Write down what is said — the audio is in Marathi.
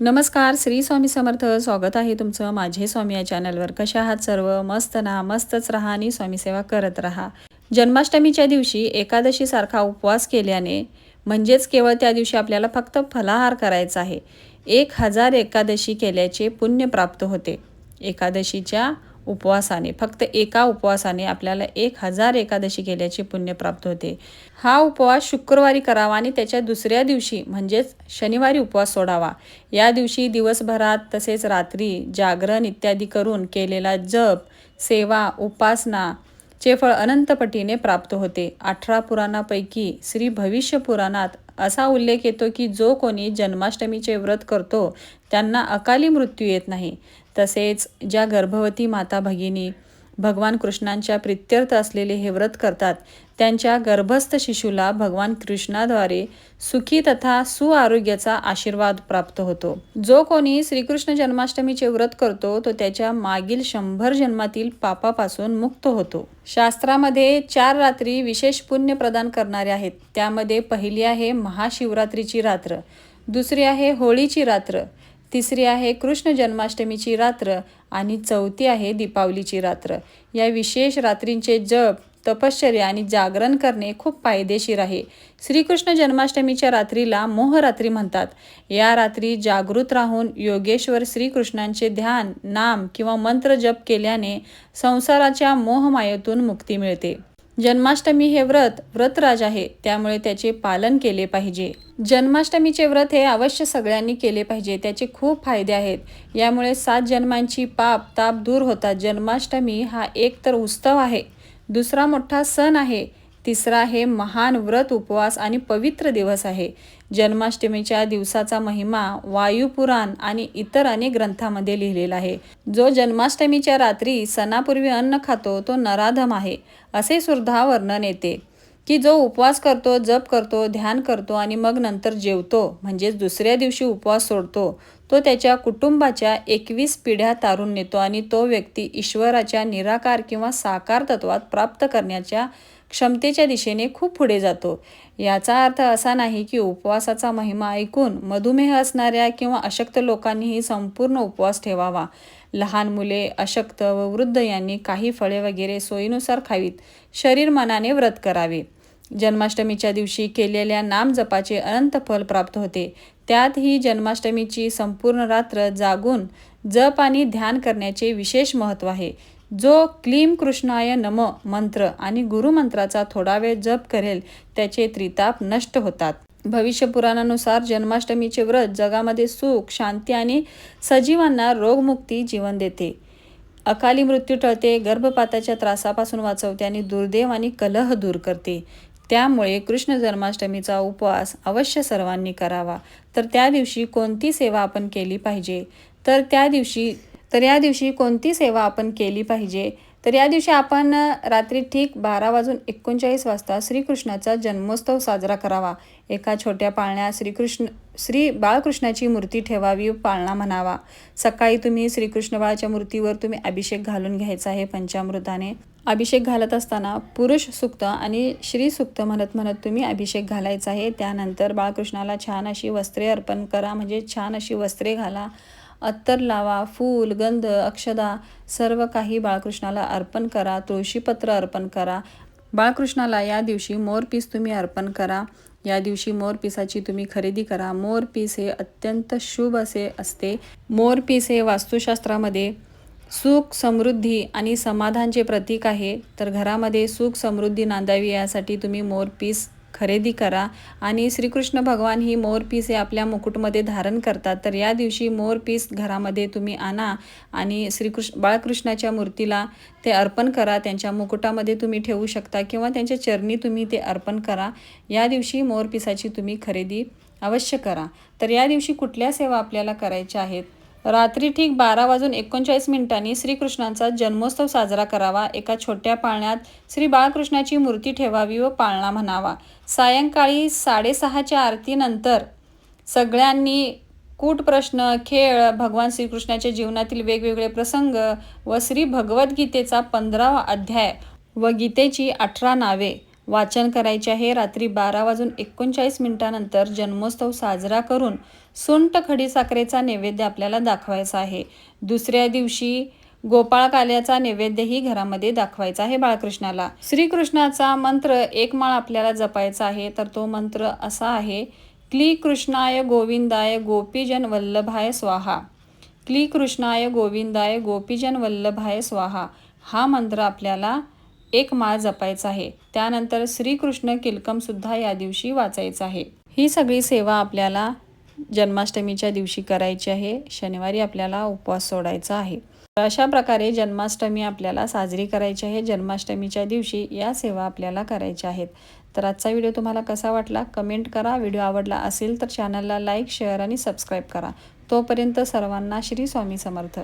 नमस्कार श्री स्वामी समर्थ. स्वागत आहे तुमचं माझे स्वामी या चॅनलवर. कशा आहात सर्व? मस्त ना? मस्तच राहा आणि स्वामी सेवा करत राहा. जन्माष्टमीच्या दिवशी एकादशीसारखा उपवास केल्याने म्हणजेच केवळ त्या दिवशी आपल्याला फक्त फलाहार करायचा आहे. एक हजार एकादशी केल्याचे पुण्य प्राप्त होते. एकादशीच्या उपवासाने फक्त एका उपवासाने आपल्याला एक हजार एकादशी केल्याचे पुण्य प्राप्त होते. हा उपवास शुक्रवारी करावा आणि त्याच्या दुसऱ्या दिवशी म्हणजेच शनिवारी उपवास सोडावा. या दिवशी दिवसभरात तसेच रात्री जागरण इत्यादी करून केलेला जप सेवा उपासना चे फळ अनंतपटीने प्राप्त होते. अठरा पुराणापैकी श्री भविष्य पुराणात असा उल्लेख येतो की जो कोणी जन्माष्टमीचे व्रत करतो त्यांना अकाली मृत्यू येत नाही. तसेच ज्या गर्भवती माता भगिनी भगवान कृष्णांच्या प्रित्यर्थ असलेले हे व्रत करतात. त्यांच्या गर्भस्थ शिशूला भगवान कृष्णाद्वारे सुखी तथा सुआरोग्याचा आशीर्वाद प्राप्त होतो. जो कोणी श्रीकृष्ण जन्माष्टमीचे व्रत करतो तो त्याच्या मागील शंभर जन्मातील पापापासून मुक्त होतो. शास्त्रामध्ये चार रात्री विशेष पुण्य प्रदान करणारे आहेत. त्यामध्ये पहिली आहे महाशिवरात्रीची रात्र. दुसरी आहे होळीची रात्र. तिसरी आहे कृष्ण जन्माष्टमीची रात्र आणि चौथी आहे दीपावलीची रात्र. या विशेष रात्रींचे जप तपश्चर्या आणि जागरण करणे खूप फायदेशीर आहे. श्रीकृष्ण जन्माष्टमीच्या रात्रीला मोहरात्री म्हणतात. या रात्री जागृत राहून योगेश्वर श्रीकृष्णांचे ध्यान नाम किंवा मंत्र जप केल्याने संसाराच्या मोहमायेतून मुक्ती मिळते. जन्माष्टमी हे व्रत व्रतराज आहे त्यामुळे त्याचे पालन केले पाहिजे. जन्माष्टमीचे व्रत हे अवश्य सगळ्यांनी केले पाहिजे त्याचे खूप फायदे आहेत. यामुळे सात जन्मांची पाप ताप दूर होतात. जन्माष्टमी हा एक तर उत्सव आहे. दुसरा मोठा सण आहे. तिसरा हे महान व्रत उपवास आणि पवित्र दिवस आहे. जन्माष्टमीच्या दिवसाचा महिमा वायुपुराण आणि इतर अनेक ग्रंथामध्ये लिहिलेला आहे. जो जन्माष्टमीच्या रात्री सणापूर्वी अन्न खातो तो नराधम आहे असे सुद्धा वर्णन येते. की जो उपवास करतो जप करतो ध्यान करतो आणि मग नंतर जेवतो म्हणजेच दुसऱ्या दिवशी उपवास सोडतो तो त्याच्या कुटुंबाच्या एकवीस पिढ्या तारून नेतो आणि तो व्यक्ती ईश्वराच्या निराकार किंवा साकार तत्वात प्राप्त करण्याच्या क्षमतेच्या दिशेने खूप पुढे जातो. याचा अर्थ असा नाही की उपवासाचा महिमा ऐकून मधुमेह असणाऱ्या किंवा अशक्त लोकांनीही संपूर्ण उपवास ठेवावा. लहान मुले अशक्त व वृद्ध यांनी काही फळे वगैरे सोयीनुसार खावीत. शरीर मनाने व्रत करावे. जन्माष्टमीच्या दिवशी केलेल्या नामजपाचे अनंत फल प्राप्त होते. त्यात ही जन्माष्टमीची संपूर्ण रात्र जागून जप आणि ध्यान करण्याचे विशेष महत्त्व आहे. जो क्लीम कृष्णाय नम मंत्र आणि गुरुमंत्राचा थोडा वेळ जप करेल त्याचे त्रिताप नष्ट होतात. भविष्य पुराणानुसार जन्माष्टमीचे व्रत जगामध्ये सुख शांती आणि सजीवांना रोगमुक्ती जीवन देते. अकाली मृत्यू टळते गर्भपाताच्या त्रासापासून वाचवते आणि दुर्दैव आणि कलह दूर करते. त्यामुळे कृष्ण जन्माष्टमीचा उपवास अवश्य सर्वांनी करावा. तर त्या दिवशी कोणती सेवा आपण केली पाहिजे? तर त्या दिवशी तर या दिवशी कोणती सेवा आपण केली पाहिजे? तर या दिवशी आपण रात्री ठीक बारा वाजून एकोणचाळीस वाजता श्रीकृष्णाचा जन्मोत्सव साजरा करावा. एका छोट्या पाळण्यात श्रीकृष्ण श्री बाळकृष्णाची मूर्ती ठेवावी पाळणा म्हणावा. सकाळी तुम्ही श्रीकृष्ण बाळाच्या मूर्तीवर तुम्ही अभिषेक घालून घ्यायचा आहे पंचामृताने. अभिषेक घालत असताना पुरुष सुक्त आणि श्री सुक्त म्हणत म्हणत तुम्ही अभिषेक घालायचा आहे. त्यानंतर बाळकृष्णाला छान अशी वस्त्रे अर्पण करा म्हणजे छान अशी वस्त्रे घाला. अत्तर लावा फूल गंध अक्षदा सर्व काही बाळकृष्णाला अर्पण करा तुळशीपत्र अर्पण करा. बाळकृष्णाला या दिवशी मोरपीस तुम्ही अर्पण करा. या दिवशी मोरपिसाची तुम्ही खरेदी करा. मोरपीस हे अत्यंत शुभ असे असते. मोरपीस हे वास्तुशास्त्रामध्ये सुख समृद्धी आणि समाधानचे प्रतीक आहे. तर घरामध्ये सुख समृद्धी नांदावी यासाठी तुम्ही मोरपीस खरेदी करा. आणि श्रीकृष्ण भगवान ही मोरपीस हे आपल्या मुकुटमध्ये धारण करतात. तर या दिवशी मोरपीस घरामध्ये तुम्ही आणा आणि श्रीकृष्ण बाळकृष्णाच्या मूर्तीला ते अर्पण करा. त्यांच्या मुकुटामध्ये तुम्ही ठेवू शकता किंवा त्यांच्या चरणी तुम्ही ते अर्पण करा. या दिवशी मोरपिसाची तुम्ही खरेदी अवश्य करा. तर या दिवशी कुठल्या सेवा आपल्याला करायच्या आहेत? रात्री ठीक बारा वाजून एकोणचाळीस मिनिटांनी श्रीकृष्णांचा जन्मोत्सव साजरा करावा. एका छोट्या पाळण्यात श्री बाळकृष्णाची मूर्ती ठेवावी व पाळणा म्हणावा. सायंकाळी साडेसहाच्या आरतीनंतर सगळ्यांनी कूट प्रश्न खेळ भगवान श्रीकृष्णाच्या जीवनातील वेगवेगळे प्रसंग व श्री भगवद्गीतेचा पंधरावा अध्याय व गीतेची अठरा नावे वाचन करायचे आहे. रात्री बारा वाजून एकोणचाळीस मिनिटानंतर जन्मोत्सव साजरा करून सुंट खडी साखरेचा नैवेद्य आपल्याला दाखवायचा आहे. दुसऱ्या दिवशी गोपाळ काल्याचा नैवेद्यही घरामध्ये दाखवायचा आहे बाळकृष्णाला. श्रीकृष्णाचा मंत्र एक माळ आपल्याला जपायचा आहे. तर तो मंत्र असा आहे क्ली कृष्णाय गोविंदाय गोपीजन वल्लभाय स्वाहा. क्ली कृष्णाय गोविंदाय गोपीजन वल्लभाय स्वाहा. हा मंत्र आपल्याला एक माळ जपायचा आहे. त्यानंतर श्रीकृष्ण किलकमसुद्धा या दिवशी वाचायचं आहे. ही सगळी सेवा आपल्याला जन्माष्टमीच्या दिवशी करायची आहे. शनिवारी आपल्याला उपवास सोडायचा आहे. तर अशा प्रकारे जन्माष्टमी आपल्याला साजरी करायची आहे. जन्माष्टमीच्या दिवशी या सेवा आपल्याला करायच्या आहेत. तर आजचा व्हिडिओ तुम्हाला कसा वाटला? कमेंट करा. व्हिडिओ आवडला असेल तर चॅनलला लाईक शेअर आणि सबस्क्राईब करा. तोपर्यंत सर्वांना श्री स्वामी समर्थ.